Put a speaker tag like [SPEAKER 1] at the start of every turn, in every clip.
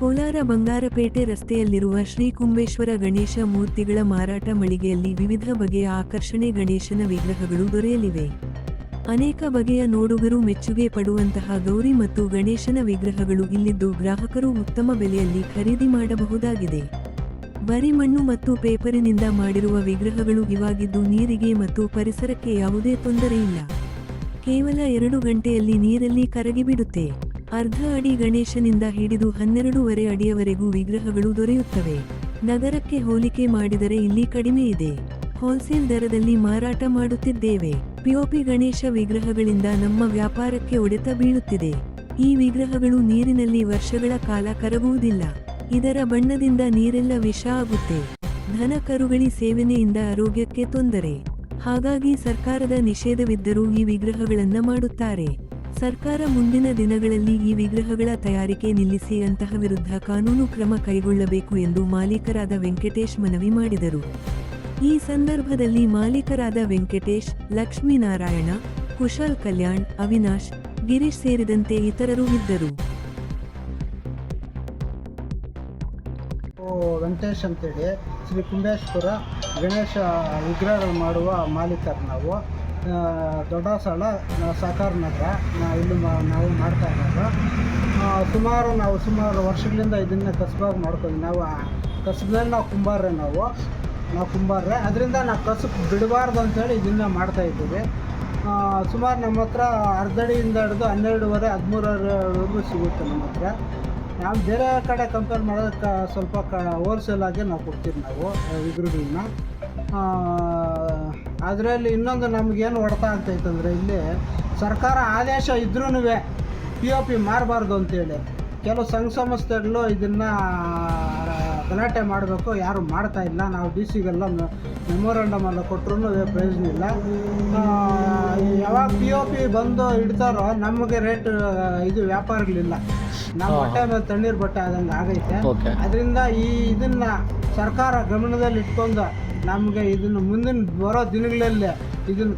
[SPEAKER 1] ಕೋಲಾರ ಬಂಗಾರಪೇಟೆ ರಸ್ತೆಯಲ್ಲಿರುವ ಶ್ರೀ ಕುಂಬೇಶ್ವರ ಗಣೇಶ ಮೂರ್ತಿಗಳ ಮಾರಾಟ ಮಳಿಗೆಯಲ್ಲಿ ವಿವಿಧ ಬಗೆಯ ಆಕರ್ಷಣೆ ಗಣೇಶನ ವಿಗ್ರಹಗಳು ದೊರೆಯಲಿವೆ. ಅನೇಕ ಬಗೆಯ ನೋಡುಗರು ಮೆಚ್ಚುಗೆ ಪಡುವಂತಹ ಗೌರಿ ಮತ್ತು ಗಣೇಶನ ವಿಗ್ರಹಗಳು ಇಲ್ಲಿದ್ದು ಗ್ರಾಹಕರು ಉತ್ತಮ ಬೆಲೆಯಲ್ಲಿ ಖರೀದಿ ಮಾಡಬಹುದಾಗಿದೆ. ಬರಿ ಮಣ್ಣು ಮತ್ತು ಪೇಪರಿನಿಂದ ಮಾಡಿರುವ ವಿಗ್ರಹಗಳು ಇವಾಗಿದ್ದು ನೀರಿಗೆ ಮತ್ತು ಪರಿಸರಕ್ಕೆ ಯಾವುದೇ ತೊಂದರೆಯಿಲ್ಲ ಕೇವಲ ಎರಡು ಗಂಟೆಯಲ್ಲಿ ನೀರಲ್ಲಿ ಕರಗಿಬಿಡುತ್ತೆ. ಅರ್ಧ ಅಡಿ ಗಣೇಶನಿಂದ ಹಿಡಿದು ಹನ್ನೆರಡೂವರೆ ಅಡಿಯವರೆಗೂ ವಿಗ್ರಹಗಳು ದೊರೆಯುತ್ತವೆ. ನಗರಕ್ಕೆ ಹೋಲಿಕೆ ಮಾಡಿದರೆ ಇಲ್ಲಿ ಕಡಿಮೆ ಇದೆ. ಹೋಲ್ಸೇಲ್ ದರದಲ್ಲಿ ಮಾರಾಟ ಮಾಡುತ್ತಿದ್ದೇವೆ. ಪಿಒಪಿ ಗಣೇಶ ವಿಗ್ರಹಗಳಿಂದ ನಮ್ಮ ವ್ಯಾಪಾರಕ್ಕೆ ಒಡೆತ ಬೀಳುತ್ತಿದೆ. ಈ ವಿಗ್ರಹಗಳು ನೀರಿನಲ್ಲಿ ವರ್ಷಗಳ ಕಾಲ ಕರಗುವುದಿಲ್ಲ. ಇದರ ಬಣ್ಣದಿಂದ ನೀರೆಲ್ಲ ವಿಷ ಆಗುತ್ತೆ. ಧನ ಕರುಗಳಿ ಸೇವನೆಯಿಂದ ಆರೋಗ್ಯಕ್ಕೆ ತೊಂದರೆ. ಹಾಗಾಗಿ ಸರ್ಕಾರದ ನಿಷೇಧವಿದ್ದರೂ ಈ ವಿಗ್ರಹಗಳನ್ನು ಮಾಡುತ್ತಾರೆ. ಸರ್ಕಾರ ಮುಂದಿನ ದಿನಗಳಲ್ಲಿ ಈ ವಿಗ್ರಹಗಳ ತಯಾರಿಕೆ ನಿಲ್ಲಿಸಿ ಅಂತಹ ವಿರುದ್ಧ ಕಾನೂನು ಕ್ರಮ ಕೈಗೊಳ್ಳಬೇಕು ಎಂದು ಮಾಲೀಕರಾದ ವೆಂಕಟೇಶ್ ಮನವಿ ಮಾಡಿದರು. ಈ ಸಂದರ್ಭದಲ್ಲಿ ಮಾಲೀಕರಾದ ವೆಂಕಟೇಶ್, ಲಕ್ಷ್ಮೀನಾರಾಯಣ, ಕುಶಲ್ ಕಲ್ಯಾಣ್, ಅವಿನಾಶ್, ಗಿರೀಶ್ ಸೇರಿದಂತೆ ಇತರರು ಇದ್ದರು.
[SPEAKER 2] ವೆಂಕಟೇಶ್ ಅಂತೇಳಿ ಶ್ರೀ ಕುಂಬೇಶ್ವರ ಗಣೇಶ ವಿಗ್ರಹಗಳು ಮಾಡುವ ಮಾಲೀಕರು ನಾವು. ಆ, ದೊಡ್ಡಸಾಳ ಆ, ಸಹಕಾರ ನಗರ ನಾವು ಇಲ್ಲಿ ನಾವು ಮಾಡ್ತಾ ಇರೋದು. ಸುಮಾರು ನಾವು ಸುಮಾರು ವರ್ಷಗಳಿಂದ ಇದನ್ನು ಕಸಬಾಗಿ ಮಾಡ್ಕೊಂಡು ನಾವು ಆ ಕಸಬದಲ್ಲಿ ನಾವು ಕುಂಬಾರ್ರೆ ನಾವು. ನಾವು ಕುಂಬಾರ್ರೆ. ಅದರಿಂದ ನಾವು ಕಸಬು ಬಿಡಬಾರ್ದು ಅಂತೇಳಿ ಇದನ್ನು ಮಾಡ್ತಾ ಇದ್ದೀವಿ. ಆ, ಸುಮಾರು ನಮ್ಮ ಹತ್ರ ಅರ್ಧಡಿಯಿಂದ ಹಿಡಿದು ಹನ್ನೆರಡುವರೆ ಹದಿಮೂರವರೆಗೂ ಸಿಗುತ್ತೆ ನಮ್ಮ ಹತ್ರ. ನಾವು ಬೇರೆ ಕಡೆ ಕಂಪೇರ್ ಮಾಡೋದಕ್ಕೆ ಸ್ವಲ್ಪ ಕ ಹೋಲ್ಸೇಲ್ ಆಗಿ ನಾವು ಕೊಡ್ತೀವಿ ನಾವು ಇದ್ರಗಳನ್ನ ಅದರಲ್ಲಿ ಇನ್ನೊಂದು ನಮಗೇನು ಹೊಡೆತ ಆಗ್ತೈತಂದರೆ ಇಲ್ಲಿ ಸರ್ಕಾರ ಆದೇಶ ಇದ್ರೂ ಪಿ ಒ ಪಿ ಮಾರಬಾರ್ದು ಅಂತೇಳಿ. ಕೆಲವು ಸಂಘ ಸಂಸ್ಥೆಗಳು ಇದನ್ನು ಗಲಾಟೆ ಮಾಡಬೇಕು ಯಾರು ಮಾಡ್ತಾ ಇಲ್ಲ. ನಾವು ಡಿ ಸಿಗೆಲ್ಲ ಮೆಮೊರಂಡಮ್ ಎಲ್ಲ ಕೊಟ್ಟರು ಪ್ರಯೋಜನ ಇಲ್ಲ. ಯಾವಾಗ ಪಿ ಒ ಪಿ ಬಂದು ಇಡ್ತಾರೋ ನಮಗೆ ರೇಟ್ ಇದು ವ್ಯಾಪಾರಗಳಿಲ್ಲ. ನಮ್ಮ ಬಟ್ಟೆ ಮೇಲೆ ತಣ್ಣೀರು ಬಟ್ಟೆ ಆದಂಗೆ ಆಗೈತೆ. ಅದರಿಂದ ಈ ಇದನ್ನು ಸರ್ಕಾರ ಗಮನದಲ್ಲಿ ಇಟ್ಕೊಂಡು ನಮಗೆ ಇದನ್ನು ಮುಂದಿನ ಬರೋ ದಿನಗಳಲ್ಲಿ ಇದನ್ನು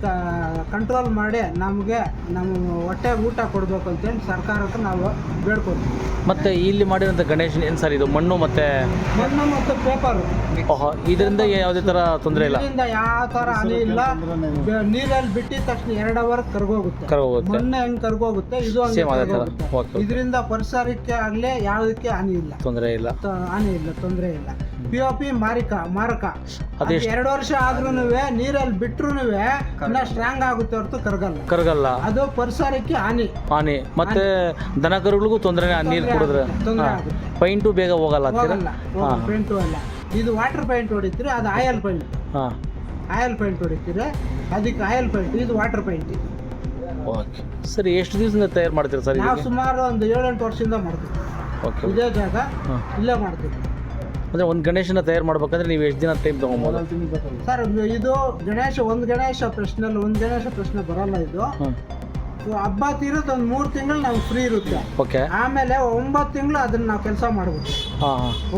[SPEAKER 2] ಕಂಟ್ರೋಲ್ ಮಾಡಿ ನಮಗೆ ನಮ್ಮ ಹೊಟ್ಟೆ ಊಟ ಕೊಡಬೇಕು ಅಂತೇಳಿ ಸರ್ಕಾರಕ್ಕೆ ನಾವು ಬೇಡ್ಕೊತೀವಿ
[SPEAKER 3] ಮತ್ತೆ ಇಲ್ಲಿ ಮಾಡಿರೋಂಥ ಗಣೇಶನ್ ಏನು ಸರ್ ಇದು ಮಣ್ಣು ಮತ್ತೆ
[SPEAKER 2] ಮಣ್ಣು ಮತ್ತು ಪೇಪರು
[SPEAKER 3] ಓಹೋ ಇದರಿಂದ ಯಾವುದೇ ಥರ ತೊಂದರೆ ಇಲ್ಲ.
[SPEAKER 2] ಇದರಿಂದ ಯಾವ ಥರ ಹಾನಿ ಇಲ್ಲ. ನೀರಲ್ಲಿ ಬಿಟ್ಟಿದ ತಕ್ಷಣ ಎರಡು ಅವರ್ ಕರ್ಗೋಗುತ್ತೆ.
[SPEAKER 3] ಕರ್ಗೋಗುತ್ತೆ.
[SPEAKER 2] ಮಣ್ಣು ಹೆಂಗೆ ಕರ್ಗೋಗುತ್ತೆ ಇದು
[SPEAKER 3] ಸೇಮ್ ಅದೇ ಥರ ಓಕೆ
[SPEAKER 2] ಇದರಿಂದ ಪರಿಸರಕ್ಕೆ ಆಗಲಿ ಯಾವುದಕ್ಕೆ ಹಾನಿ ಇಲ್ಲ.
[SPEAKER 3] ತೊಂದರೆ ಇಲ್ಲ.
[SPEAKER 2] ಹಾನಿ ಇಲ್ಲ ತೊಂದರೆ ಇಲ್ಲ. ಪಿ ಓ ಪಿ ಮಾರಿಕ ಮಾರಕ. ಅದು
[SPEAKER 3] ಅದೆಷ್ಟು
[SPEAKER 2] ಎರಡು ವರ್ಷ ಆದ್ರೂ ನೀರಲ್ಲಿ ಬಿಟ್ರು ಇನ್ನ ಸ್ಟ್ರಾಂಗ್ ಆಗುತ್ತೆ ಹೊರತು ಕರಗಲ್ಲ.
[SPEAKER 3] ಕರಗಲ್ಲ.
[SPEAKER 2] ಅದು ಪರಿಸರಕ್ಕೆ ಹಾನಿ.
[SPEAKER 3] ಹಾನಿ. ಮತ್ತೆ ದನ ಕರುಗಳಿಗೂ ತೊಂದರೆ ನೀರು ಕುಡಿದ್ರೆ.
[SPEAKER 2] ತೊಂದರೆ
[SPEAKER 3] ಹಾಂ.
[SPEAKER 2] ಆಗುತ್ತೆ.
[SPEAKER 3] ಪೈಂಟು ಬೇಗ ಹೋಗಲ್ಲ ಪೈಂಟು
[SPEAKER 2] ಹೋಗಲ್ಲ
[SPEAKER 3] ಹಾಂ.
[SPEAKER 2] ಪೇಂಟು ಅಲ್ಲ. ಇದು ವಾಟರ್ ಪೈಂಟ್ ಹೊಡಿತೀರಿ ಅದು ಆಯಲ್ ಪೇಂಟ್
[SPEAKER 3] ಹಾಂ.
[SPEAKER 2] ಆಯಲ್ ಪೈಂಟ್ ಹೊಡಿತೀರಿ ಅದಕ್ಕೆ ಆಯಲ್ ಪೇಂಟ್ ಇದು ವಾಟರ್ ಪೇಂಟ್
[SPEAKER 3] ಓಕೆ. ಸರಿ ಎಷ್ಟು ದಿವಸದಿಂದ ತಯಾರು ಮಾಡ್ತೀರಾ ಸರ್
[SPEAKER 2] ನಾವು
[SPEAKER 3] ಇದಕ್ಕೆ
[SPEAKER 2] ಸುಮಾರು ಒಂದು ಏಳೆಂಟು ವರ್ಷದಿಂದ ಮಾಡ್ತೀವಿ.
[SPEAKER 3] ಓಕೆ.
[SPEAKER 2] ಇದೇ ಜಾಗ
[SPEAKER 3] ಹಾಂ.
[SPEAKER 2] ಇಲ್ಲೇ ಮಾಡ್ತೀವಿ.
[SPEAKER 3] ಅಂದರೆ ಒಂದು ಗಣೇಶನ ತಯಾರು ಮಾಡ್ಬೇಕಂದ್ರೆ ನೀವು ಎಷ್ಟು ದಿನ ಟೈಮ್ ತೊಗೊಬೋದು?
[SPEAKER 2] ಸರ್ ಇದು ಗಣೇಶ ಒಂದು ಗಣೇಶ ಪ್ರಶ್ನೆ ಒಂದು ಗಣೇಶ ಪ್ರಶ್ನೆ ಬರಲ್ಲ ಇದು. ಹಬ್ಬ ತೀರೋದು ಒಂದು ಮೂರು ತಿಂಗಳು ನಾವು ಫ್ರೀ ಇರುತ್ತೆ.
[SPEAKER 3] ಓಕೆ
[SPEAKER 2] ಆಮೇಲೆ ಒಂಬತ್ತು ತಿಂಗಳು ಅದನ್ನ ನಾವು ಕೆಲಸ
[SPEAKER 3] ಮಾಡ್ಬೋದು.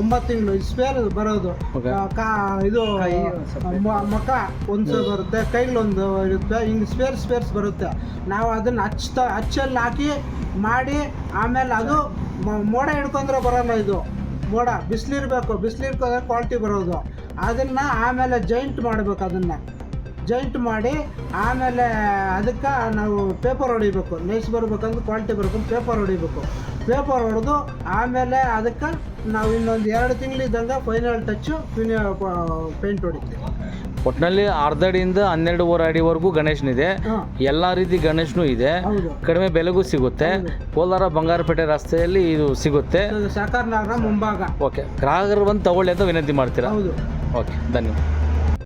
[SPEAKER 2] ಒಂಬತ್ತು ತಿಂಗಳು ಸ್ಪೇರ್ ಬರೋದು. ಇದು ಮಕ ಒಂದು ಬರುತ್ತೆ ಕೈಗಳೊಂದು ಇರುತ್ತೆ ಹಿಂಗೆ ಸ್ಪೇರ್ ಸ್ಪೇರ್ಸ್ ಬರುತ್ತೆ. ನಾವು ಅದನ್ನ ಹಚ್ತ ಹಚ್ಚಲ್ಲಿ ಹಾಕಿ ಮಾಡಿ ಆಮೇಲೆ ಅದು ಮೋಡ ಹಿಡ್ಕೊಂಡ್ರೆ ಬರಲ್ಲ ಇದು. ಮೋಡ ಬಿಸಿಲಿರ್ಬೇಕು. ಬಿಸಿಲಿರ್ಕೋದ್ರೆ ಕ್ವಾಲಿಟಿ ಬರೋದು. ಅದನ್ನು ಆಮೇಲೆ ಜಾಯಿಂಟ್ ಮಾಡಬೇಕು ಅದನ್ನು. ಜೈಂಟ್ ಮಾಡಿ ಆಮೇಲೆ ಅದಕ್ಕೆ ನಾವು ಪೇಪರ್ ಹೊಡಿಬೇಕು. ನೈಸ್ ಬರ್ಬೇಕಂದ್ರೆ ಕ್ವಾಲಿಟಿ ಬರಬೇಕು ಪೇಪರ್ ಹೊಡಿಬೇಕು. ಪೇಪರ್ ಹೊಡೆದು ಆಮೇಲೆ ಅದಕ್ಕೆ ನಾವು ಇನ್ನೊಂದು ಎರಡು ತಿಂಗಳಿದ್ದಂಗೆ ಫೈನಲ್ ಟಚ್ಚು ಪೇಂಟ್ ಹೊಡಿತೀವಿ.
[SPEAKER 3] ಒಟ್ಟಿನಲ್ಲಿ ಅರ್ಧ ಅಡಿಯಿಂದ ಹನ್ನೆರಡೂವರೆ ಅಡಿವರೆಗೂ ಗಣೇಶನಿದೆ ಎಲ್ಲ ರೀತಿ ಗಣೇಶನೂ ಇದೆ. ಕಡಿಮೆ ಬೆಲೆಗೂ ಸಿಗುತ್ತೆ. ಕೋಲಾರ ಬಂಗಾರಪೇಟೆ ರಸ್ತೆಯಲ್ಲಿ ಇದು ಸಿಗುತ್ತೆ.
[SPEAKER 2] ಸಾಕಾರ ನಗರ ಮುಂಭಾಗ.
[SPEAKER 3] ಓಕೆ. ಗ್ರಾಹಕರು ಬಂದು ತಗೊಳ್ಳಿ ಅಂತ ವಿನಂತಿ ಮಾಡ್ತೀರಾ?
[SPEAKER 2] ಹೌದು.
[SPEAKER 3] ಓಕೆ ಧನ್ಯವಾದ.